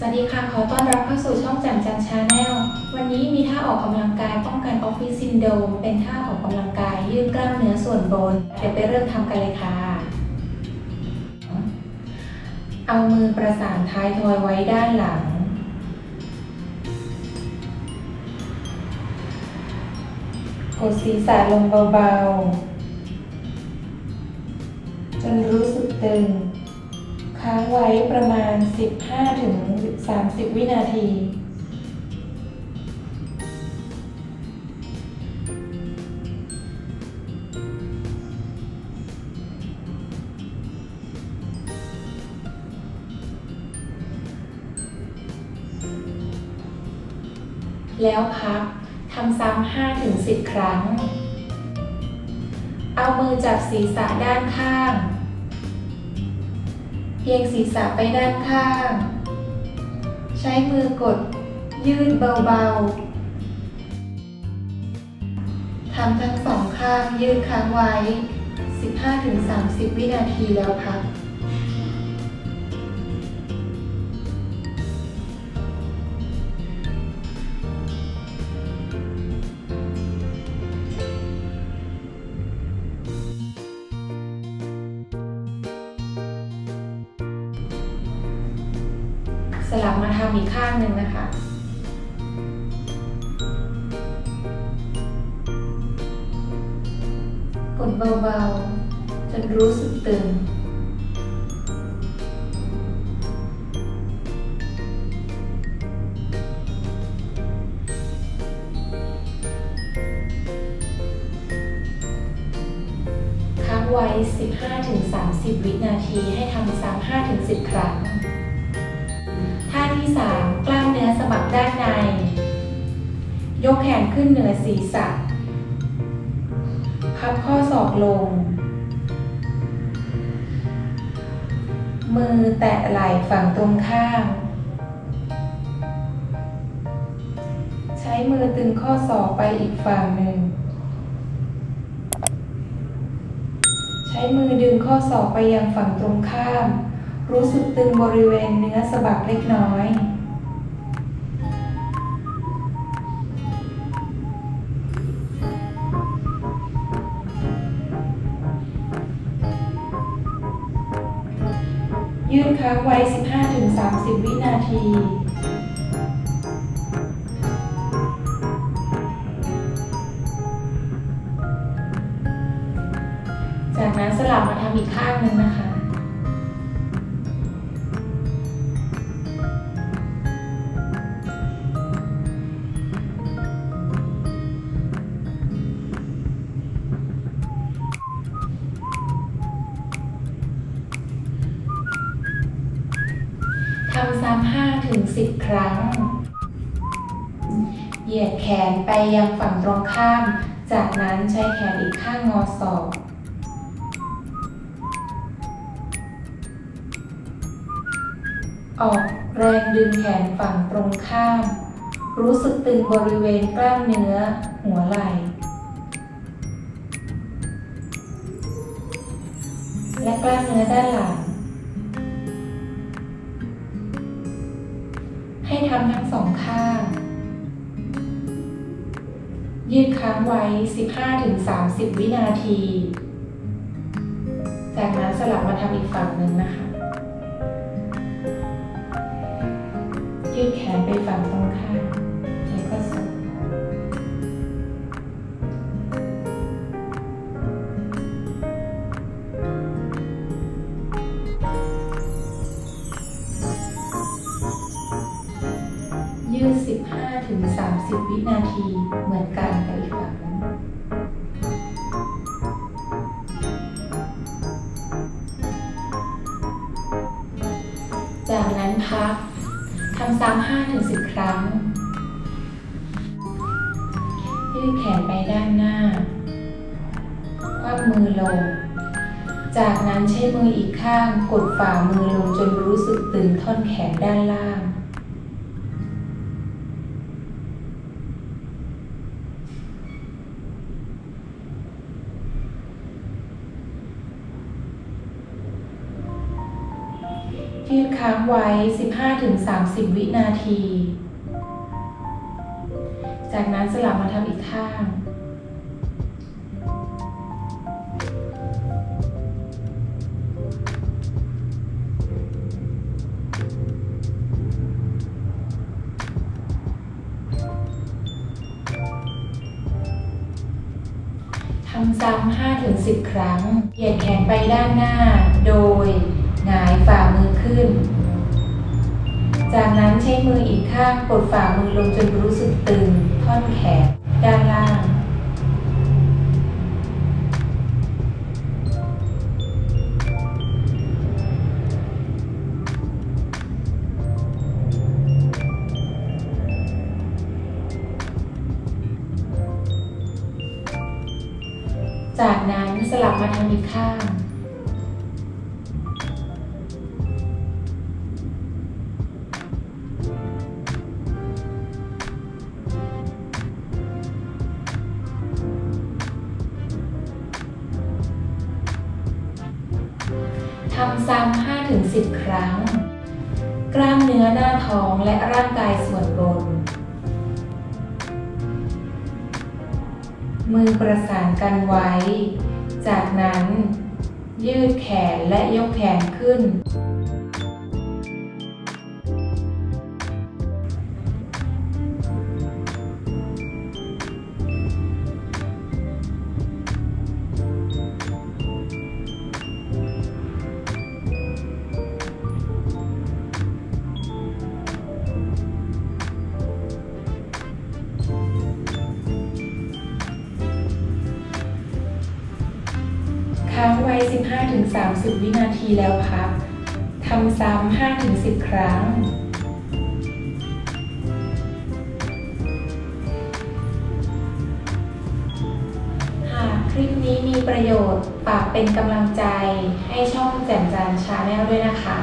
สวัสดีค่ะ ขอต้อนรับเข้าสู่ช่องแจ่มจันชาแนล วันนี้มีท่าออกกำลังกายป้องกันออฟฟิศซินโดรมเป็นท่าออกกำลังกายยืดกล้ามเนื้อส่วนบน เดี๋ยวไปเริ่มทำกันเลยค่ะ เอามือประสานท้ายทอยไว้ด้านหลัง กดศีรษะลงเบาๆ จนรู้สึกตึง ค้างไว้ประมาณ 15-30 วินาทีแล้วพักทำซ้ำ5-10 ครั้ง เอามือจับศีรษะด้านข้าง เอียงศีรษะไปด้านข้าง ใช้มือกด ยืดเบาๆ ทำทั้งสองข้างยืดค้างไว้ 15-30 วินาทีแล้วพัก สลับมาทำอีกข้างหนึ่งนะคะ กดเบาๆ จนรู้สึกตึง ค้างไว้ 15-30 วินาทีให้ทำซ้ำ5-10 ครั้ง ท่าที่3กล้ามเนื้อสะบักด้านใน ยกแขนขึ้นเหนือศีรษะ พับข้อศอกลง มือแตะไหล่ฝั่งตรงข้าม ใช้มือตึงข้อศอกไปอีกฝั่งหนึ่ง ใช้มือดึงข้อศอกไปยังฝั่งตรงข้าม รู้สึกตึงบริเวณเนื้อสะบักเล็กน้อย ยืดค้างไว้ 15-30 วินาทีจากนั้นสลับมาทำอีกข้างหนึ่งนะคะ ทำซ้ำห้าถึงสิบครั้ง เหยียดแขนไปยังฝั่งตรงข้าม จากนั้นใช้แขนอีกข้างงอศอกออกแรงดึงแขนฝั่งตรงข้าม รู้สึกตึงบริเวณกล้ามเนื้อ หัวไหล่ และกล้ามเนื้อด้านหลัง ทำทั้งสองข้าง ยืดค้างไว้ 15-30 วินาที จากนั้นสลับมาทำอีกฝั่งหนึ่งนะคะ ยืดแขนไปฝั่งตรง 10 วินาทีเหมือนกันกับอีกฝั่งนั้นจากนั้นพักทำซ้ำห้าถึงสิบครั้ง ยืดแขนไปด้านหน้าคว่ำมือลง จากนั้นใช้มืออีกข้างกดฝ่ามือลงจนรู้สึกตึงท่อนแขนด้านล่าง ดค้างค้างไว้ 15-30 วินาที จากนั้นสลับมาทำอีกข้าง ทำซ้ำ5-10 ครั้ง เหยียดแขนไปด้านหน้า โดย หงายฝ่ามือขึ้น จากนั้นใช้มืออีกข้างกดฝ่ามือลงจนรู้สึกตึง ท่อนแขน ด้านล่าง จากนั้นสลับมาทำอีกข้าง ทำซ้ำ5ถึง10 ครั้ง กล้ามเนื้อหน้าท้องและร่างกายส่วนบน มือประสานกันไว้ จากนั้น ยืดแขนและยกแขนขึ้น ค้างไว้ 15-30 วินาทีแล้วพักทำซ้ำ5-10 ครั้ง หากคลิปนี้มีประโยชน์ฝากเป็นกำลังใจให้ช่องแจ่มจันชาแนลด้วยนะคะ